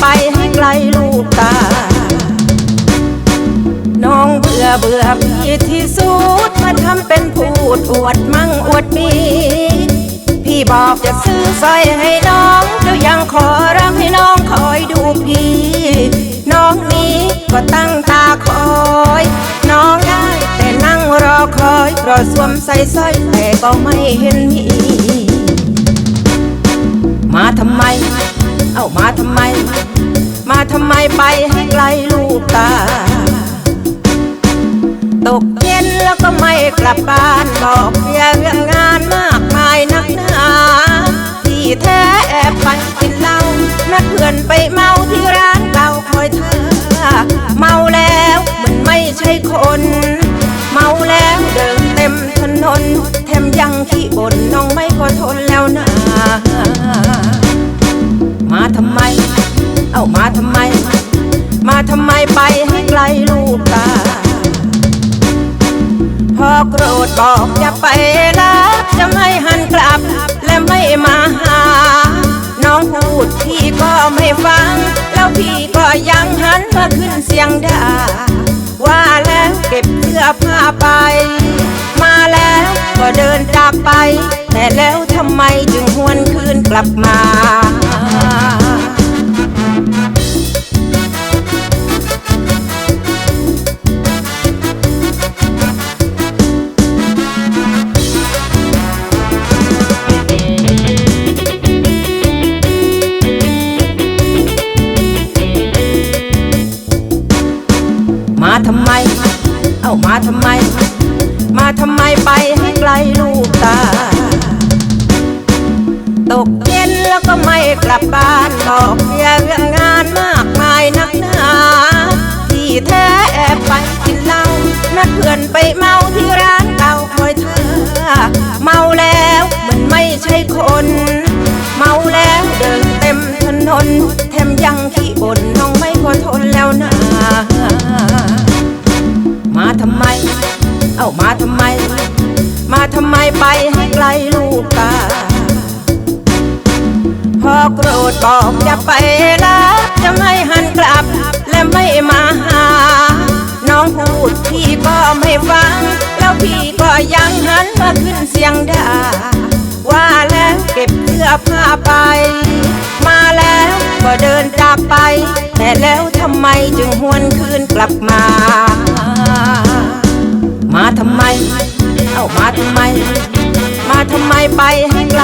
ไปให้ไกลลูกตา น้องเบื่อเบื่อพี่ที่สุดมาทำเป็นพูดอวดมั่งอวดมี พี่บอกจะซื้อสร้อยให้น้องแจ้ายังขอรักให้น้องคอยดูพี่ น้องนี้ก็ตั้งตาคอย น้องได้แต่นั่งรอคอยรอสวมใส่สร้อยแต่ก็ไม่เห็นมี มาทำไม เอ้ามาทำไม มาทำไมไปให้ไกลลูกตา ตกเย็นแล้วก็ไม่กลับบ้านบอกเพียเรื่องงานมากมายนักหนาที่แท้แอบไปกินเหล้านัดเพื่อนไปเมาที่ร้านเก่าคอยเธอ เมาแล้วมันไม่ใช่คน เมาแล้วเดินเต็มถนน แถมยังขี้บ่นน้องไม่ก็ทนแล้วนะมา ทำไม เอ้ามาทำไม มาทำไมไปให้ไกลลูกตา พอโกรธบอกจะไปแล้วจะไม่หันกลับ และไม่มาหา น้องพูดพี่ก็ไม่ฟัง แล้วพี่ก็ยังหันมาขึ้นเสียงด่า ว่าแล้วเก็บเสื้อผ้าไป มาแล้วก็เดินจากไป แต่แล้วทำไมจึงหวนคืนกลับมา ทำไม เอ้ามาทำไม มาทำไมไปให้ไกลลูกตา ตกเย็นแล้วก็ไม่กลับบ้านบอกเพียเรื่องงานมากมายนักหนาที่แท้แอบไปกินเหล้านัดเพื่อนไปเมาที่ร้านเก่าคอยเธอ เมาแล้วมันไม่ใช่คน เมาแล้วเดินเต็มถนนแถมยังขี มาทำไมมาทำไมไปให้ไกลลูกตา พอโกรธบอกจะไปแล้วจะไม่หันกลับ และไม่มาหา น้องพูดพี่ก็ไม่ฟัง แล้วพี่ก็ยังหันมาขึ้นเสียงด่า ว่าแล้วเก็บเสื้อผ้าไป มาแล้วก็เดินจากไป แต่แล้วทำไมจึงหวนคืนกลับมา ไปให้ไกล